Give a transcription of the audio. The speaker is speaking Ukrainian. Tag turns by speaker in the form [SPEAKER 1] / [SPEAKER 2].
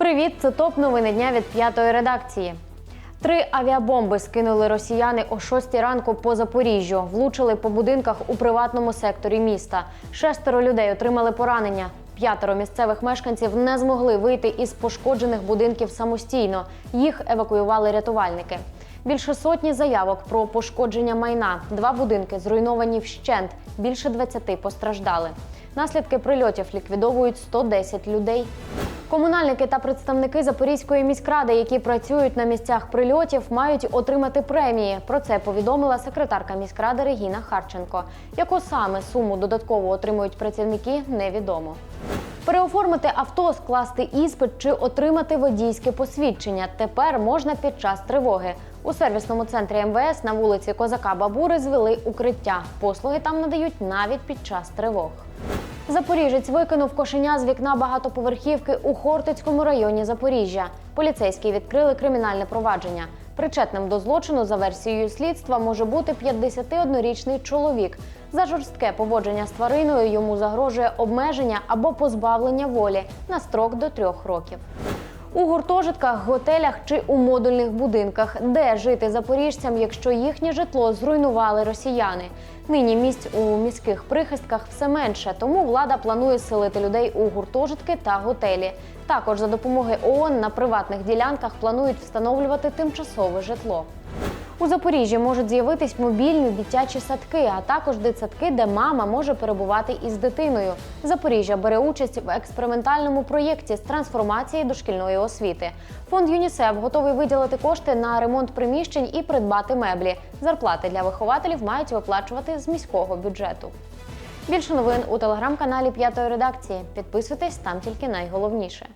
[SPEAKER 1] Привіт, це топ новини дня від п'ятої редакції. Три авіабомби скинули росіяни о 6 ранку по Запоріжжю. Влучили по будинках у приватному секторі міста. Шестеро людей отримали поранення. П'ятеро місцевих мешканців не змогли вийти із пошкоджених будинків самостійно. Їх евакуювали рятувальники. Більше сотні заявок про пошкодження майна. Два будинки зруйновані вщент. Більше 20 постраждали. Наслідки прильотів ліквідовують 110 людей. Комунальники та представники Запорізької міськради, які працюють на місцях прильотів, мають отримати премії. Про це повідомила секретарка міськради Регіна Харченко. Яку саме суму додатково отримують працівники, невідомо. Переоформити авто, скласти іспит чи отримати водійське посвідчення тепер можна під час тривоги. У сервісному центрі МВС на вулиці Козака Бабури звели укриття. Послуги там надають навіть під час тривог. Запоріжець викинув кошеня з вікна багатоповерхівки у Хортицькому районі Запоріжжя. Поліцейські відкрили кримінальне провадження. Причетним до злочину за версією слідства може бути 51-річний чоловік. За жорстке поводження з твариною йому загрожує обмеження або позбавлення волі на строк до трьох років. У гуртожитках, готелях чи у модульних будинках, де жити запоріжцям, якщо їхнє житло зруйнували росіяни. Нині місць у міських прихистках все менше, тому влада планує селити людей у гуртожитки та готелі. Також за допомогою ООН на приватних ділянках планують встановлювати тимчасове житло. У Запоріжжі можуть з'явитись мобільні дитячі садки, а також дитсадки, де мама може перебувати із дитиною. Запоріжжя бере участь в експериментальному проєкті з трансформації дошкільної освіти. Фонд ЮНІСЕФ готовий виділити кошти на ремонт приміщень і придбати меблі. Зарплати для вихователів мають виплачувати з міського бюджету. Більше новин у телеграм-каналі П'ятої редакції. Підписуйтесь там тільки найголовніше.